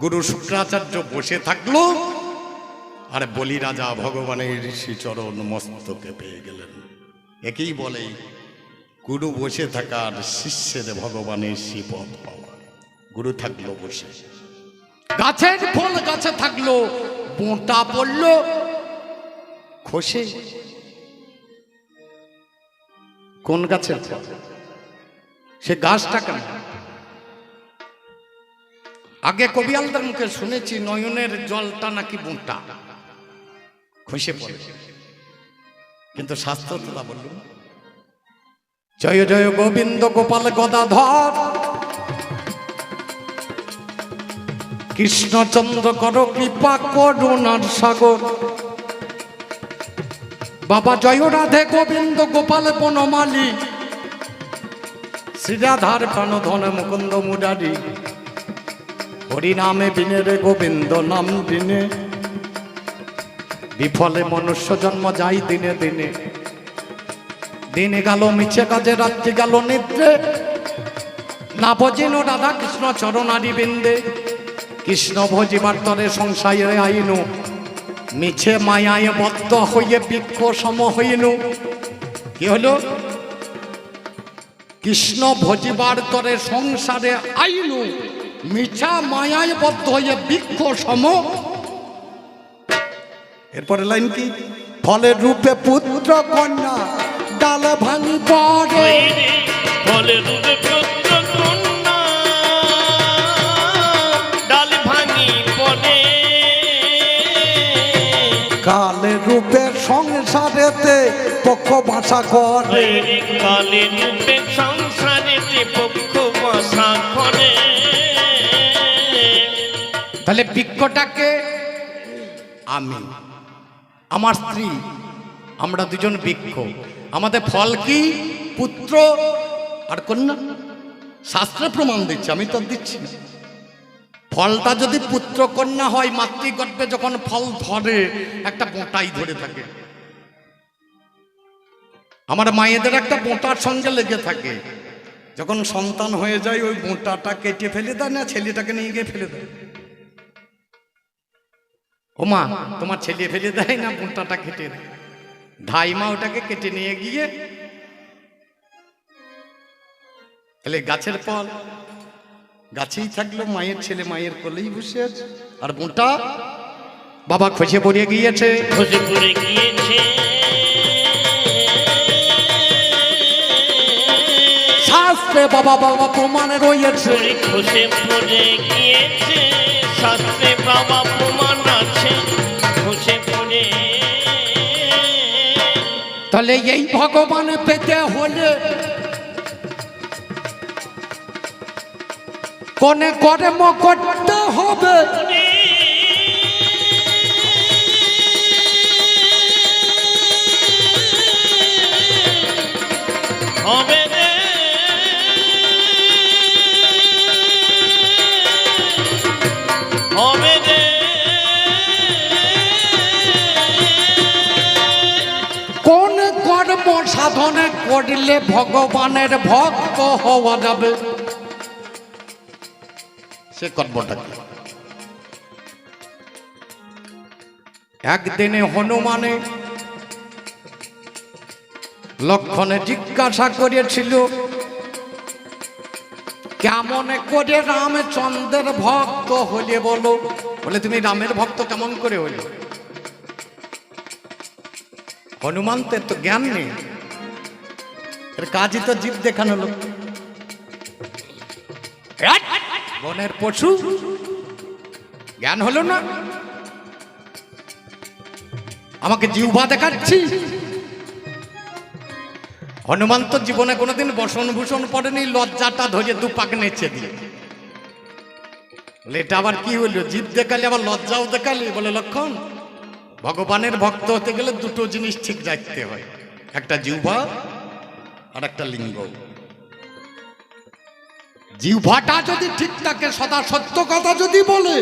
গুরু শুক্রাচার্য বসে থাকল আর বলি রাজা ভগবানের ঋষি চরণ মস্তকে পেয়ে গেলেন। একেই বলে, গুরু বসে থাকার শিষ্যের ভগবানের শিপদ পাওয়া। গুরু থাকল বসে। গাছের ফল গাছে থাকল বোঁটা পড়ল, খসে। কোন গাছের সে গাছটা কেন আগে কবিয়ালদের মুখে শুনেছি নয়নের জলটা নাকি বোঁটা। খসে পড়ে। কিন্তু শাস্ত্র তো তা বললুম। জয় জয় গোবিন্দ গোপাল গদাধর। কৃষ্ণচন্দ্র কর কৃপা, করুণার সাগর। বাবা জয় রাধে গোবিন্দ গোপাল বনমালী। শ্রীরাধার প্রাণধন মুকুন্দ মুরারি। হরিনামে বিনে রে গোবিন্দ নাম দিনে বিফলে মনুষ্য জন্ম যাই দিনে দিনে। দিনে গেল, মিছে কাজে, রাত্রি গেল নিদ্রে। না ভজিন রাধা কৃষ্ণ চরণারি বিন্দে। কৃষ্ণ ভজিবার তরে সংসারে আইনু। মিছে মায়ায় বদ্ধ হইয়ে বৃক্ষ সম হইনু। কি হলো কৃষ্ণ ভজিবার তরে সংসারে আইনু। মিছা মায়ায় বদ্ধ হইয়ে বৃক্ষ সম এরপরে লাইন কি? ফলের রূপে পুত্র কন্যা ডাল ভাঙি পড়ে ফলে রূপে পুত্র কন্যা ডাল ভাঙি পড়ে কালে রূপে সংসারেতে পক্ষ বাসা করে। কালে রূপে সংসারে পক্ষ বসা করে। তাহলে বৃক্ষটাকে আমি, আমার স্ত্রী, আমরা দুজন বৃক্ষ আমাদের ফল কি? পুত্র আর কন্যা। শাস্ত্রে প্রমাণ দিচ্ছে, আমি তো দিচ্ছি না। ফলটা যদি পুত্র কন্যা হয়, মাতৃগর্ভে যখন ফল ধরে, একটা বোঁটাই ধরে থাকে। আমার মায়েদের একটা বোঁটার সঙ্গে লেগে থাকে। যখন সন্তান হয়ে যায়, ওই বোঁটাটা কেটে ফেলে দেয় না, ছেলেটাকে নিয়ে গিয়ে ফেলে দেয়। ও মা তোমার ছেলে ফেলে দেয় না বোঁটাটা কেটে দেয়। ধাইমা ওটাকে কেটে নিয়ে গিয়ে তাহলে গাছের ফল। গাছেই থাকল মায়ের ছেলে মায়ের কোলেই বসে আছে। আর বোঁটা বাবা খসে পড়ে গিয়েছে। খসে পড়ে গিয়েছে। শাস্ত্রে বাবা বাবা প্রমাণে রয়েছে। খসে পড়ে গিয়েছে। শাস্ত্রে বাবা প্রমাণ তাহলে এই ভগবানে পেতে হলে কোনে কর্ম করতে হবে। হবে করলে ভগবানের ভক্ত হওয়া যাবে। সে কর্মটা কি? একদিনে হনুমানে লক্ষণে জিজ্ঞাসা করেছিল কেমন করে রামচন্দ্রের ভক্ত হলে বলো? বলে তুমি রামের ভক্ত কেমন করে হলে? হনুমান তো জ্ঞান নেই। এর কাজই তো জীব দেখানো লোক। বনের পশু। জ্ঞান হলো না। আমাকে জিহ্বা দেখাচ্ছি। হনুমান তো জীবনে কোনোদিন বসন ভূষণ পড়েনি, লজ্জাটা ধরে দু পাক নেচে দিয়ে। এটা আবার কি হইল জীব দেখালে, আবার লজ্জাও দেখালি? বলে, লক্ষণ, ভগবানের ভক্ত হতে গেলে দুটো জিনিস ঠিক রাখতে হয়। একটা জিহ্বা আর একটা লিঙ্গ। জিহ্বাটা যদি ঠিক থাকে সদা সত্য কথা যদি বলে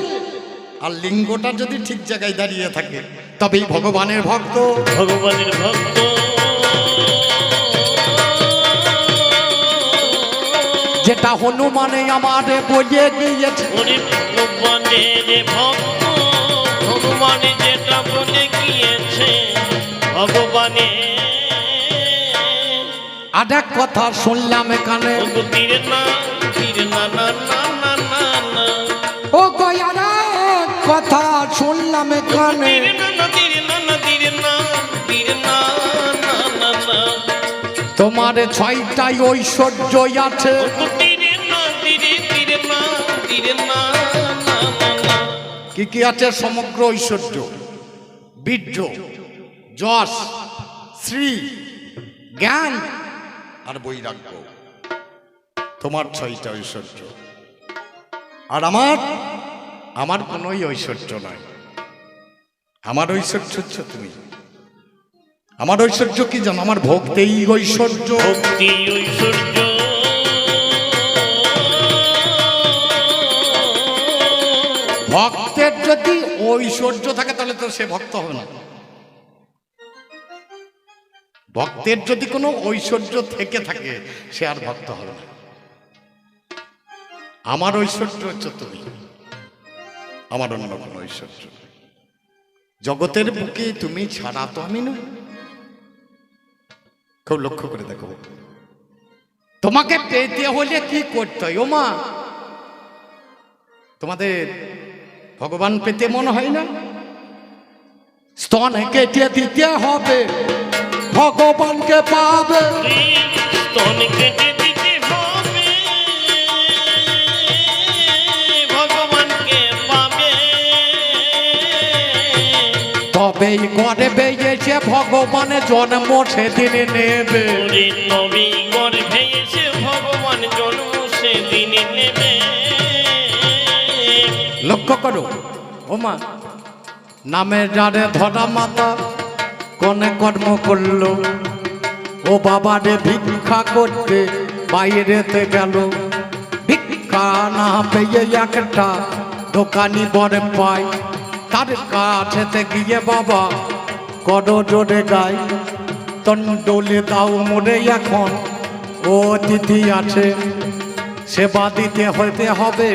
আর লিঙ্গটা যদি ঠিক জায়গায় দাঁড়িয়ে থাকে তবেই ভগবানের ভক্ত। ভগবানের ভক্ত। যেটা হনুমানে আমারে বলে গিয়েছে। ভগবানের ভক্ত হনুমান যেটা বলে গিয়েছে ভগবানে আর এক কথা শুনলাম এখানে ও কথা শুনলাম এখানে তোমার ছয়টাই ঐশ্বর্য আছে কি কি আছে সমগ্র ঐশ্বর্য বীর্য যশ শ্রী জ্ঞান আর বৈরাগ্য। তোমার ছয়টা ঐশ্বর্য। আর আমার আমার কোনোই ঐশ্বর্য নয়। আমার ঐশ্বর্য হচ্ছে তুমি। আমার ঐশ্বর্য কি জানো আমার ভক্তেই ঐশ্বর্য। ভক্তি ঐশ্বর্য। ভক্তের যদি ঐশ্বর্য থাকে তাহলে তো সে ভক্ত হবে না। ভক্তের যদি কোনো ঐশ্বর্য থেকে থাকে, সে আর ভক্ত হবে না। আমার ঐশ্বর্য হচ্ছে তুমি। আমার অন্য কোনো ঐশ্বর্য জগতের বুকে তুমি ছাড়া তো আমি নই। খুব লক্ষ্য করে দেখো। তোমাকে পেতে হলে কি করতে হয় ও মা তোমাদের ভগবান পেতে মনে হয় না? স্তন কেটে দিতে হবে। ভগবানকে পাবে। তবেই করবে এসে ভগবানের জন্ম সেদিন নেবে গর্ভে এসে ভগবান জন্ম সেদিন নেবে। লক্ষ্য করো। ও মা নামের জানে ধরা মাতা কোনে কর্ম করল। ও বাবারে ভিক্ষা করতে বাইরেতে গেল। ভিক্ষা না পেয়ে একটা দোকানি বরে পায়। তার কাছেতে গিয়ে বাবা করো জোরে গায়। তন্ডলে দাও মোরে এখন। ও তিথি আছে, সেবা দিতে হইতে হবে।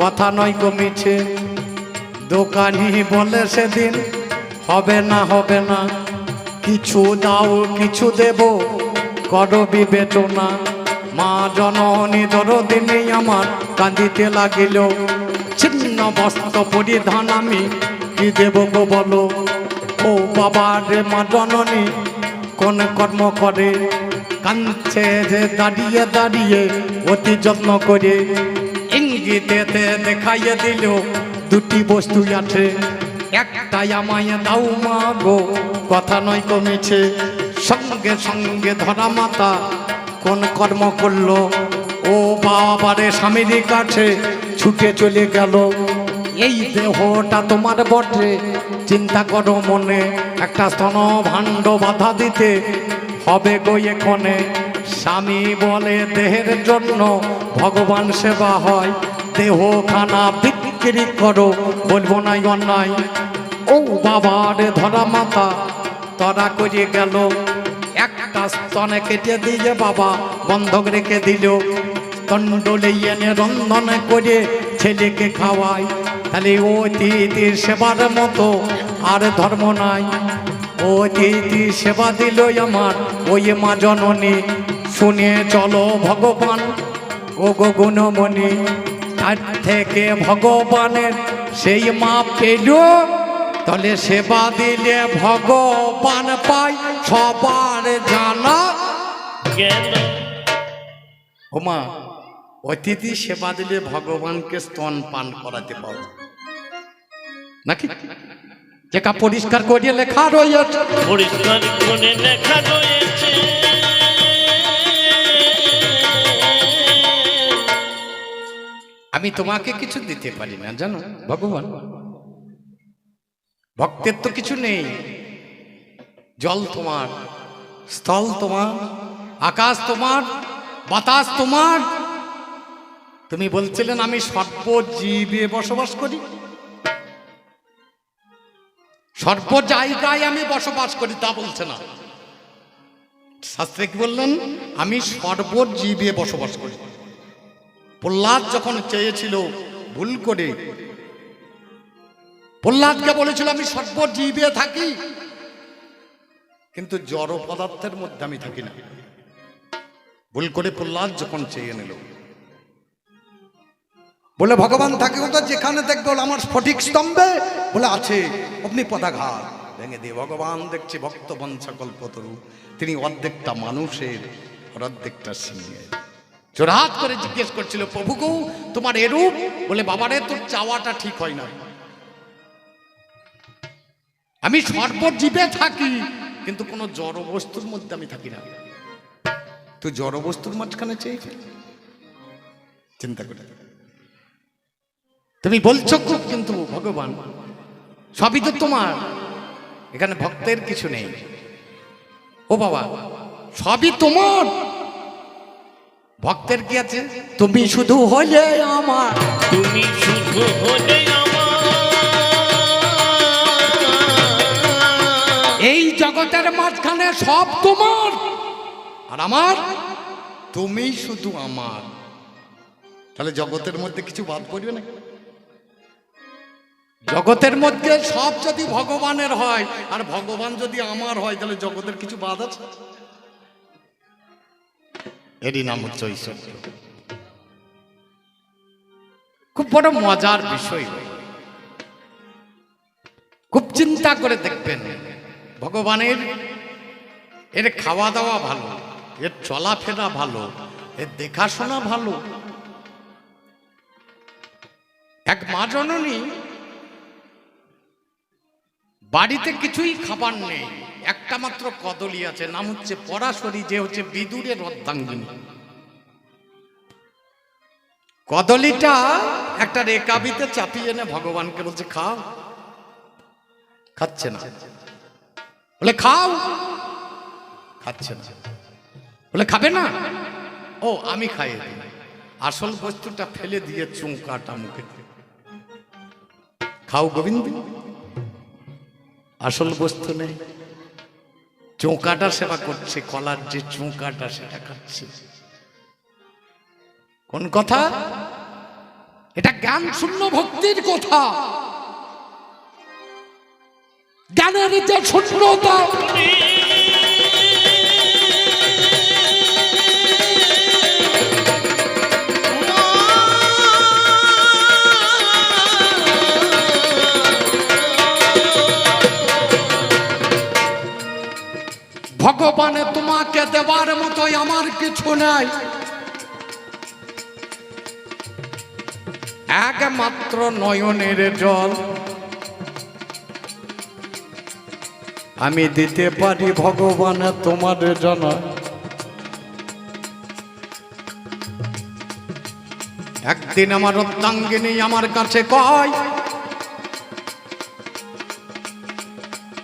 কথা নয় কমিছে দোকানি বলে সেদিন হবে না হবে না। কিছু দাও কিছু দেব, কর বিবেচনা। মা জননী দরদিনে আমার কাঁদিতে লাগিল। ছিন্ন বস্ত্র পরিধান আমি কি দেব গো বলো? ও বাবা রে মা জননী, কোন কর্ম করে? কাঁদছে যে দাঁড়িয়ে দাঁড়িয়ে অতি যত্ন করে। ইঙ্গিতেতে দেখাইয়ে দিল, দুটি বস্তু আছে। একটাই আমায় দাও মা গো। কথা নয় কমেছে সঙ্গে সঙ্গে ধরা মাতা, কোন কর্ম করল? ও বাবারে স্বামীর কাছে ছুটে চলে গেল। এই দেহটা তোমার বটে। চিন্তা করো মনে, একটা স্তন ভাণ্ড বাধা দিতে হবে গো এখনে। স্বামী বলে দেহের জন্য ভগবান সেবা হয়। দেহ খানা বিক্রি করো, বলব নাই অন্যায়। ও বাবার ধরা মাথা তরা করে গেল। একটা স্তনে কেটে দিয়ে বাবা বন্ধক রেখে দিল। তন্ডলে এনে রন্ধন করে ছেলেকে খাওয়ায়। তাহলে ও তিথির সেবার মতো, আর ধর্ম নাই। ও তিথি সেবা দিল আমার, ওই মা জননী। শুনে চলো ভগবান ও গো গুণমণি। তার থেকে ভগবানের সেই মা পেল। তাহলে সেবা দিলে ভগবান পাই সবার জানা। ওমা অতিথি সেবা দিলে ভগবানকে স্তন পান করাতে পারো নাকি? যেটা পরিষ্কার করিয়ে লেখা রয়েছে। পরিষ্কার করে লেখা রয়েছে। আমি তোমাকে কিছু দিতে পারি না, জানো? ভগবান, ভক্তের তো কিছু নেই। জল তোমার, স্থল তোমার, আকাশ তোমার, বাতাস তোমার। তুমি বলছিলেন, আমি সর্বজীবে বসবাস করি। সর্ব জায়গায় আমি বসবাস করি, তা বলছে না। শাস্ত্রে কি বললেন? আমি সর্বজীবে বসবাস করি। প্রহ্লাদ যখন চেয়েছিল ভুল করে, প্রহ্লাদকে বলেছিল, আমি সর্বজীবে থাকি, কিন্তু জড় পদার্থের মধ্যে আমি থাকি না। ভুল করে প্রহ্লাদ যখন চেয়ে নিল, বলে, ভগবান থাকে কোথায় যেখানে দেখবে আমার স্ফটিক স্তম্ভে, বলে, আছে অগ্নি পদাঘাত ভেঙে দিয়ে ভগবান দেখছে ভক্ত বংশা কল্পতরু তিনি অর্ধেকটা মানুষের, অর্ধেকটা সিংহের। জোরহাত করে জিজ্ঞেস করছিল প্রভু তোমার এরূপ বলে বাবারে তোর চাওয়াটা ঠিক হয় না আমি সর্বজীবে থাকি, কিন্তু কোনো জড় বস্তুর মধ্যে আমি থাকি না। তুই জড় বস্তুর মাঝখানে চেয়ে। চিন্তা করে তুমি বলছো খুব, কিন্তু ভগবান, সবই তো তোমার। এখানে ভক্তের কিছু নেই। ও বাবা, সবই তোমার। ভক্তের কি আছে? তুমি শুধু হলে আমার। তুমি শুধু হলে এই জগতের মাঝখানে সব তোমার। আর আমার? তুমি শুধু আমার। তাহলে জগতের মধ্যে কিছু বাদ পড়বে না জগতের মধ্যে সব যদি ভগবানের হয় আর ভগবান যদি আমার হয় তাহলে জগতের কিছু বাদ আছে? এরই নাম হচ্ছে ঐশ্বর্য খুব বড় মজার বিষয়। খুব চিন্তা করে দেখবেন, ভগবানের এর খাওয়া দাওয়া ভালো, এর চলাফেরা ভালো, এর দেখাশোনা ভালো। এক মা জননী বাড়িতে কিছুই খাবার নেই। একটা মাত্র কদলি আছে, নাম হচ্ছে পরাশরী, যে হচ্ছে বিদুরের অর্ধাঙ্গিনী কদলিটা একটা রেকাবিতে চাপিয়ে এনে ভগবানকে বলছে, খাও। খাচ্ছে না। বলে, খাও। খাচ্ছে না। বলে, খাবে না? ও, আমি দিই। আসল বস্তুটা ফেলে দিয়ে চুমকাটা মুখে। খাও গোবিন্দ। আসল বস্তু নেই। চৌকাটা সেবা করছে, কলার যে চোঁকাটা সেটা খাচ্ছে। কোন কথা? এটা জ্ঞান শূন্য ভক্তির কথা। জ্ঞানের যে শূন্যতা ভগবানে তোমাকে দেবার মতোই আমার কিছু নাই। একমাত্র নয়নের জল। আমি দিতে পারি ভগবান তোমার জানা একদিন আমার অর্ধাঙ্গিনী আমার কাছে কয়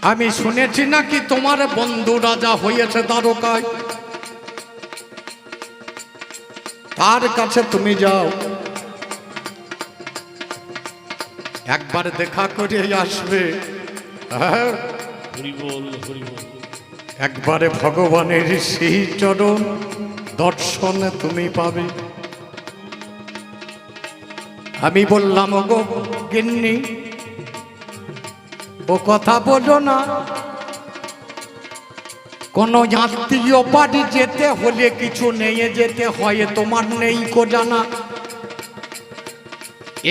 আমি শুনেছি নাকি তোমার বন্ধু রাজা হয়েছে দ্বারকায়। তার কাছে তুমি যাও। একবার দেখা করে আসবে। হ্যাঁ? একবারে ভগবানের সেই চরণ দর্শন তুমি পাবে। আমি বললাম গো গিন্নি ও কথা বলো না। কোন আত্মীয় বাড়ি যেতে হলে কিছু নিয়ে যেতে হয়, তোমার নেই কো জানা।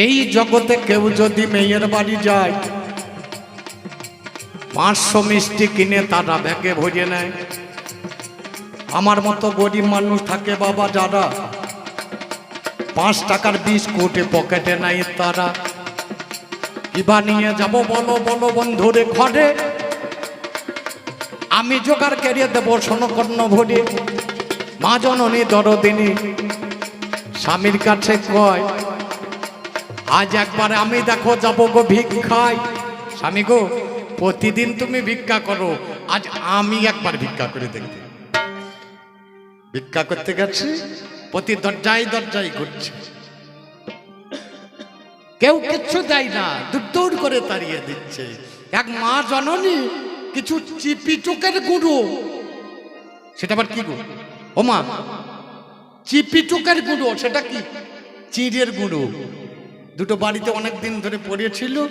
এই জগতে কেউ যদি মেয়ের বাড়ি যায়, পাঁচশো মিষ্টি কিনে তারা ব্যাগে ভরিয়ে নেয়। আমার মতো গরিব মানুষ থাকে বাবা যারা, পাঁচ টাকার বিস্কুটে পকেটে নাই তারা। কিবা নিয়ে যাব, বলো বলো বন্ধুরে ঘরে। আমি জোগাড় কেরিয়ে দেবো সোনকর্ণ ভরি। মা জননী দরদিনী, স্বামীর কাছে কয়, আজ একবার আমি দেখো যাব গো ভিক্ষায়। স্বামী গো, প্রতিদিন তুমি ভিক্ষা করো, আজ আমি একবার ভিক্ষা করে দেখতে। ভিক্ষা করতে গেছি, প্রতি দরজায় দরজায় ঘুরছে। কেউ কিচ্ছু দেয় না, দূর করে তাড়িয়ে দিচ্ছে। এক মা জননী, কিছু চিপি চোখের গুঁড়ো। সেটা আবার কি গো? ও মা, চিপি চোখের গুঁড়ো, সেটা কি? চিড়ের গুঁড়ো। দুটো বাড়িতে অনেক দিন ধরে পড়েছিল।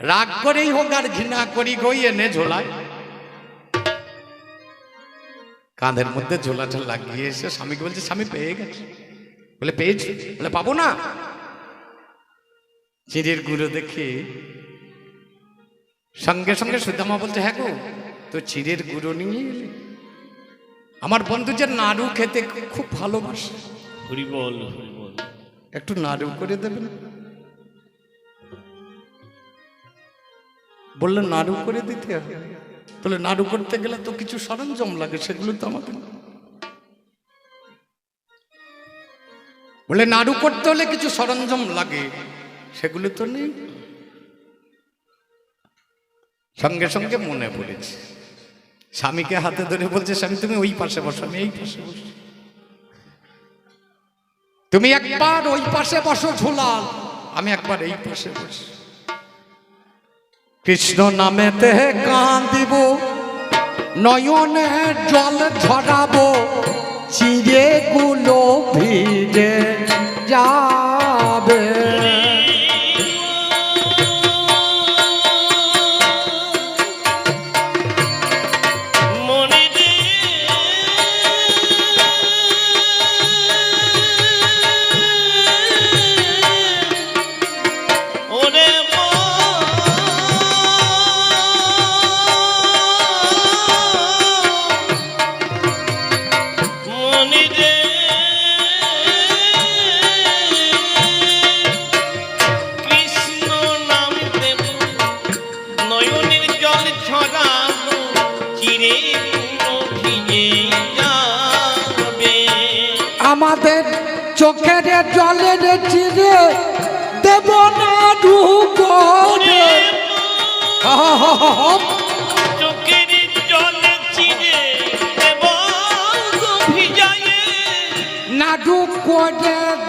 রাগ করেই হোক আর ঘৃণা করি গই এনে ঝোলায়। কাঁধের মধ্যে ঝোলাটা লাগিয়ে এসে স্বামীকে বলছে, স্বামী পেয়ে গেছে। বলে, পেয়েছি। বলে, পাবো না। চিড়ের গুঁড়ো দেখে সঙ্গে সঙ্গে সুদামা বলছে হ্যাঁ গো তো চিড়ের গুঁড়ো নিয়ে এলি। আমার বন্ধু যে নাড়ু খেতে খুব ভালোবাসে। একটু নাড়ু করে দেবেন? বললেন নাড়ু করে দিতে হবে। তাহলে নাড়ু করতে গেলে তো কিছু সরঞ্জাম লাগে সেগুলো তো আমাদের নেই। বলে নাড়ু করতে হলে কিছু সরঞ্জাম লাগে। সেগুলো তো নেই। সঙ্গে সঙ্গে মনে পড়েছে। স্বামীকে হাতে ধরে বলছে, স্বামী, তুমি ওই পাশে বসো, আমি এই পাশে বসি। তুমি একবার ওই পাশে বসো ঝোলাল, আমি একবার এই পাশে বসি। কৃষ্ণ নামেতে কান্দিব নয়নে জল ঝরাবো চিড়ে গুলো ভিজে যাবে।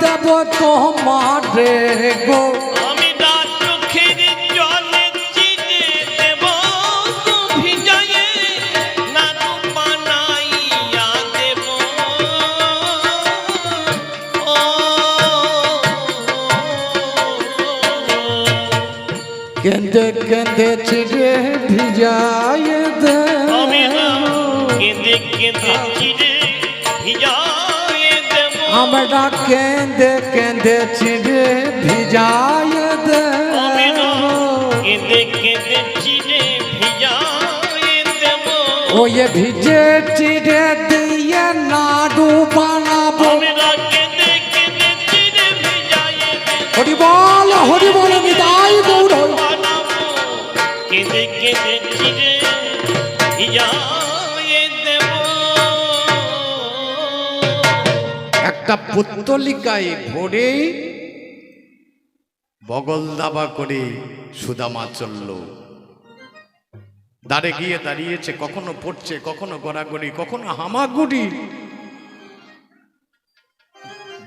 দেব তোমার গো। ভিজায়ে কেঁদে কেঁদে চিড়ে ভিজাই দে। কেঁদে কেঁদে ভিজায়ে দেব আমরা কেঁদে কেঁদে চিড়ে ভিজাই দে। কেঁদে কেঁদে চিরে ভিজায়ে দেব ওই ভিজে চিড়ে দিয়ে নাড়ু বানাবো। আমি কেঁদে কেঁদে চিরে ভিজায়ে দেব হরি বল হরি বল নিতাই গৌর কেঁদে কেঁদে চিরে ভিজায়ে একটা পুত্তলিকায় ভরে বগল দাবা করে সুদামা চলল। দাঁড়ে গিয়ে দাঁড়িয়েছে, কখনো পড়ছে, কখনো গড়াগড়ি, কখনো হামাগুড়ি।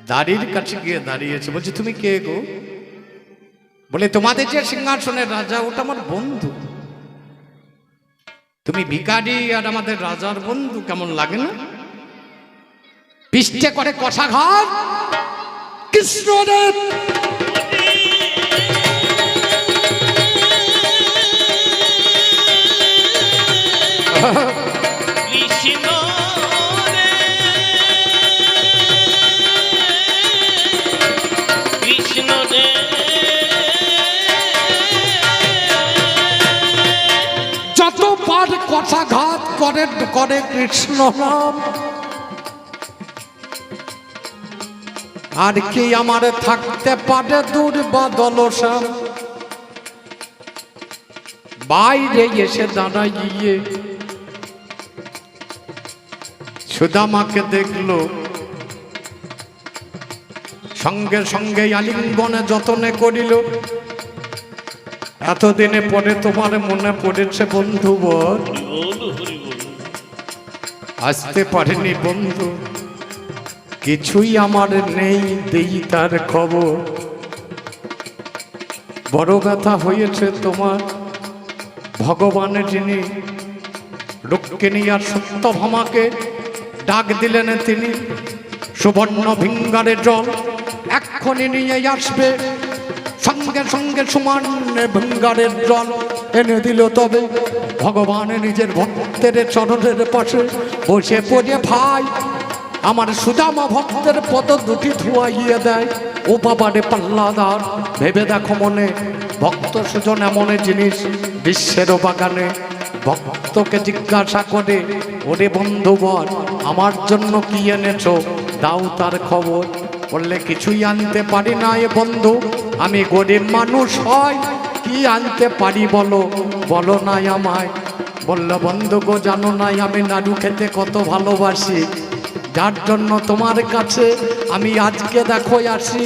দাড়ির কাছে গিয়ে দাঁড়িয়েছে, বলছে, তুমি কে গো? বলে, তোমাদের যে সিংহাসনের রাজা, ওটা আমার বন্ধু। তুমি ভিকারি আর আমাদের রাজার বন্ধু, কেমন লাগে না? পিষ্টে করে কষাঘাত। কৃষ্ণদেব। কৃষ্ণ রে যতবার কষাঘাত করে কৃষ্ণ আর কি আমার থাকতে পারে দূর বাদলসাম বাইরে এসে দাঁড়াইয়ে সুদামাকে দেখল। সঙ্গে সঙ্গে আলিঙ্গনে যতনে করিল। এতদিনে পরে তোমার মনে পড়েছে বন্ধু বল আসতে পারেনি বন্ধু। কিছুই আমার নেই, দেই তার খবর। বড় ব্যথা হয়েছে তোমার ভগবানের যিনি রক্ষিণী আর সত্যভামাকে ডাক দিলেন তিনি, সুবর্ণ ভিঙ্গারে জল এক্ষণি নিয়ে আসবে। সঙ্গে সঙ্গে সমান ভঙ্গারের জল এনে দিল তবে। ভগবান নিজের ভক্তের চরণের পাশে বসে পড়ে ভাই আমার সুদামা ভক্তের পদ দুটি ধুয়াইয়ে দেয়। ও বাবারে পাল্লাদার, ভেবে দেখো মনে, ভক্ত সুজন এমন জিনিস বিশ্বেরও বাগানে। ভক্তকে জিজ্ঞাসা করে, ওরে বন্ধু বল আমার জন্য কি এনেছ? দাও তার খবর। বললে, কিছুই আনতে পারি না এ বন্ধু, আমি গরিব মানুষ হয়, কি আনতে পারি বলো? বলো নাই আমায়। বলল, বন্ধু গো, জানো নাই আমি নাড়ু খেতে কত ভালোবাসি। যার জন্য তোমার কাছে আমি আজকে দেখো আসি।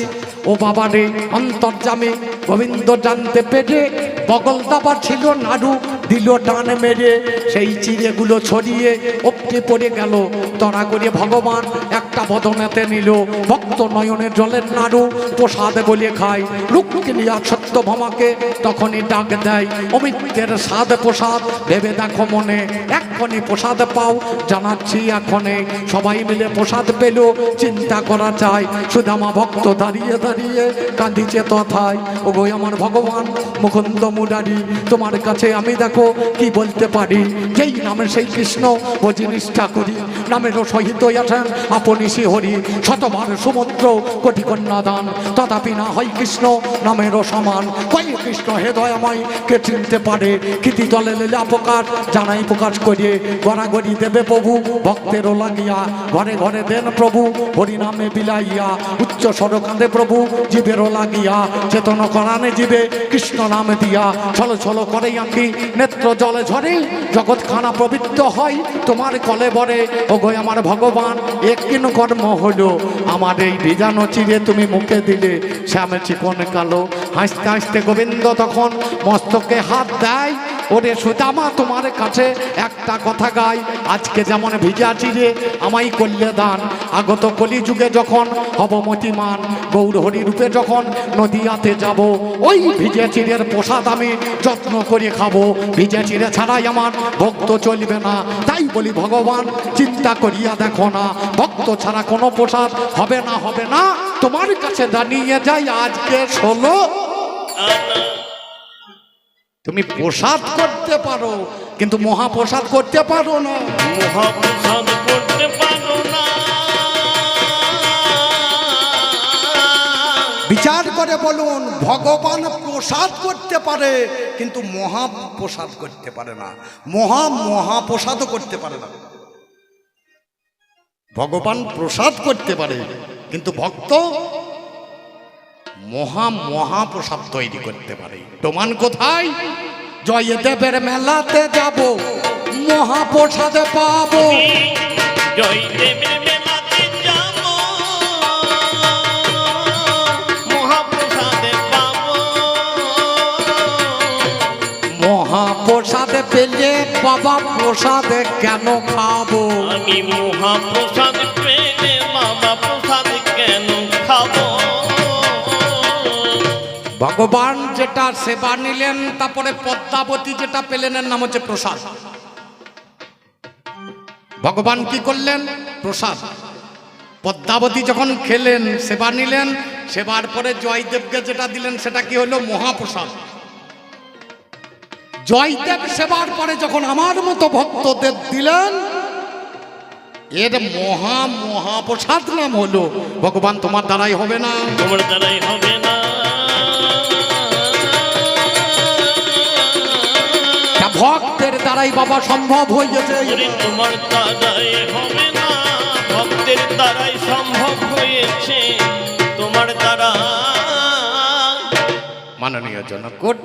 ও বাবারে অন্তর্জামে গোবিন্দ জানতে পেরে বগল দাবা ছিল নাড়ু। দিল টান মেরে, সেই চিড়েগুলো ছড়িয়ে অপটে পড়ে গেল। তড়া করে ভগবান একটা বদনাতে নিল। ভক্ত নয়নের জলের নাড়ু প্রসাদ বলে খায়। রুক্মিণিয়া সত্য ভমাকে তখনই ডাক দেয়, অমিতের স্বাদ প্রসাদ। ভেবে দেখো মনে, এক্ষণি প্রসাদ পাও, জানাচ্ছি এখনে সবাই মিলে প্রসাদ পেল, চিন্তা করা চাই। সুদামা ভক্ত দাঁড়িয়ে দাঁড়িয়ে কাঁদিছে তথায় ও গো আমার ভগবান, মুকুন্দ মুরারি, তোমার কাছে আমি দেখো কি বলতে পারি? যেই নামে সেই কৃষ্ণ ও জিনিসটা করি, নামেরও সহিত আছেন আপনি হরি। শতবার সমুদ্র কোটি কন্যা দান তথাপি না হয় কৃষ্ণ, নামেরও সমান। কই কৃষ্ণ, হে দয়াময়, কে চিনতে পারে? কৃতি দলে লীলা প্রকাশ, জানাই প্রকাশ করিয়ে গড়াগড়ি দেবে প্রভু। ভক্তেরও লাগিয়া ঘরে ঘরে দেন প্রভু। হরি নামে বিলাইয়া উচ্চ সরকান্দে প্রভু। জীবেরও লাগিয়া চেতন করানে জীবে কৃষ্ণ নামে দিয়া। ছল ছল করে আঁকি নেত্র জলে ঝরে, জগৎ খানা পবিত্র হয় তোমার কলে বরে। ও গো আমার ভগবান, একদিন কর্ম হলো। আমার এই বীজাণু চিরে তুমি মুখে দিলে। শ্যামে চিকন কালো, হাসতে হাসতে গোবিন্দ তখন মস্তকে হাত দেয়, ওরে সুদামা, তোমার কাছে একটা কথা গাই। আজকে যেমন ভিজা চিরে আমাই করলে দান। আগত কলি যুগে যখন হব মতিমান গৌর হরি রূপে যখন নদীয়াতে যাব, ওই ভিজে চিরের প্রসাদ আমি যত্ন করে খাব। ভিজে চিরে ছাড়াই আমার ভক্ত চলবে না। তাই বলি, ভগবান, চিন্তা করিয়া দেখো না। ভক্ত ছাড়া কোনো প্রসাদ হবে না হবে না। তোমার কাছে দাঁড়িয়ে যাই আজকে ষোলো। তুমি প্রসাদ করতে পারো কিন্তু মহাপ্রসাদ করতে পারো না। মহাপ্রসাদ করতে পারো না। বিচার করে বলুন ভগবান প্রসাদ করতে পারে কিন্তু মহাপ্রসাদ করতে পারে না। মহা মহাপ্রসাদও করতে পারে না। ভগবান প্রসাদ করতে পারে কিন্তু ভক্ত মহা মহাপ্রসাদ তৈরি করতে পারে। প্রমাণ কোথায়? জয়দেবের মেলাতে যাব মহাপ্রসাদে পাবো। জয়দেবের মেলাতে যাব মহাপ্রসাদে পাবো। মহাপ্রসাদে পেলে বাবা প্রসাদে কেন খাব? আমি মহাপ্রসাদ পেলে বাবা প্রসাদ কেন ভগবান যেটা সেবা নিলেন, তারপরে পদ্মাবতী যেটা পেলেন নাম হচ্ছে প্রসাদ। ভগবান কি করলেন? প্রসাদ। পদ্মাবতী যখন খেলেন, সেবা নিলেন, সেবার পরে জয়দেবকে যেটা দিলেন, সেটা কি হলো? মহাপ্রসাদ। জয়দেব সেবার পরে যখন আমার মতো ভক্তদের দিলেন, এর মহা মহাপ্রসাদ নাম হলো, ভগবান, তোমার দ্বারাই হবে না। তোমার দ্বারাই হবে না। ভক্তের দ্বারাই বাবা সম্ভব হয়েছে তোমার দ্বারাই হবে না ভক্তের দ্বারাই সম্ভব হয়েছে তোমার দ্বারা। মাননীয় জনকট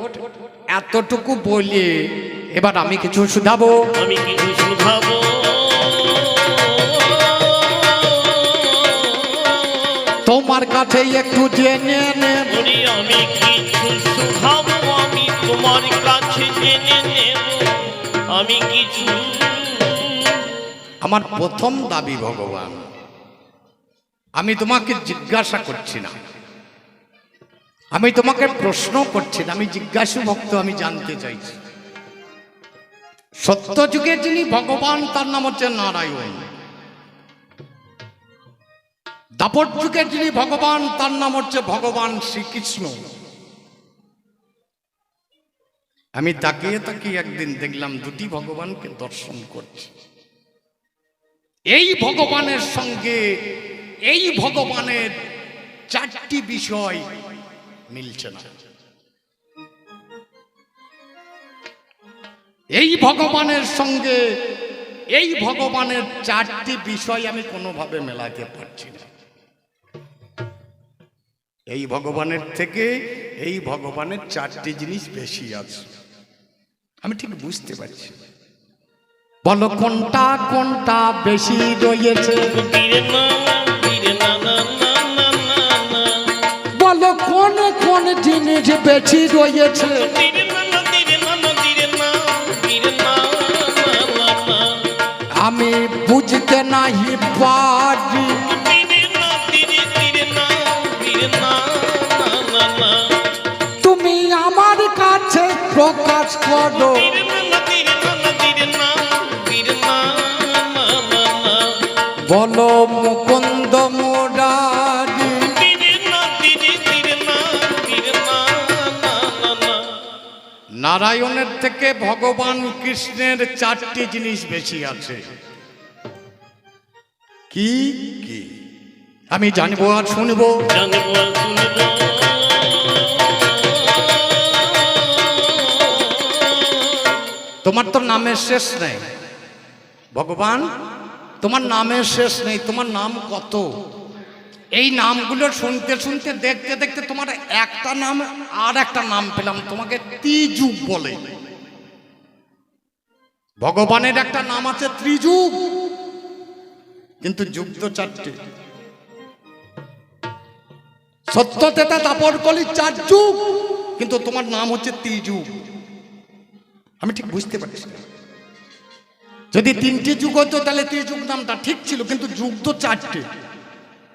এতটুকু বলে এবার আমি কিছু শুধাবো। আমি কিছু শুধাবো। তোমার কাছে একটু জেনে নেব আমি কিছু শুধাবো আমি তোমার কাছে জেনে নেব। আমি কিছু আমার প্রথম দাবি ভগবান আমি তোমাকে জিজ্ঞাসা করছি না। আমি তোমাকে প্রশ্ন করছি না আমি জিজ্ঞাসু ভক্ত আমি জানতে চাইছি। সত্য যুগে যিনি ভগবান তার নাম হচ্ছে নারায়ণ। দাপট যুগে যিনি ভগবান, তার নাম হচ্ছে ভগবান শ্রীকৃষ্ণ। আমি তাকিয়ে তাকিয়ে একদিন দেখলাম দুটি ভগবানকে দর্শন করছি। এই ভগবানের সঙ্গে, এই ভগবানের চারটি বিষয় মিলছে না। এই ভগবানের সঙ্গে, এই ভগবানের চারটি বিষয় আমি কোনোভাবে মেলাতে পারছি না। এই ভগবানের থেকে এই ভগবানের চারটি জিনিস বেশি আছে। আমি ঠিক বুঝতে পারছি। বলো, কোনটা কোনটা বেশি রয়েছে? বলো, কোন কোন জিনিস বেশি রয়েছে? আমি না বলো মুকুন্দ না নারায়ণের থেকে ভগবান কৃষ্ণের চারটি জিনিস বেশি আছে। কি? কি? আমি জানব আর শুনব। জানব তোমার তো নামের শেষ নেই। ভগবান, তোমার নামের শেষ নেই, তোমার নাম কত? এই নামগুলো শুনতে শুনতে, দেখতে দেখতে তোমার একটা নাম আর একটা নাম পেলাম, তোমাকে ত্রিযুগ বলে। ভগবানের একটা নাম আছে ত্রিযুগ। কিন্তু যুগ তো চারটে। সত্য তেতা তাপর কলি চার যুগ, কিন্তু তোমার নাম হচ্ছে ত্রিযুগ। আমি ঠিক বুঝতে পারছি। যদি তিনটে যুগ হতো তাহলে ত্রিযুগ নামটা ঠিক ছিল কিন্তু যুগ তো চারটে।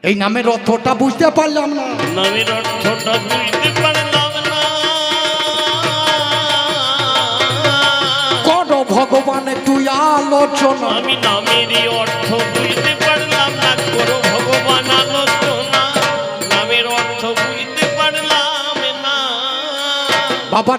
এই নামের অর্থটা বুঝতে পারলাম না। নামের অর্থটা বুঝতে পারলাম না। করো ভগবান তুই আলোচনা। আমি নামের অর্থ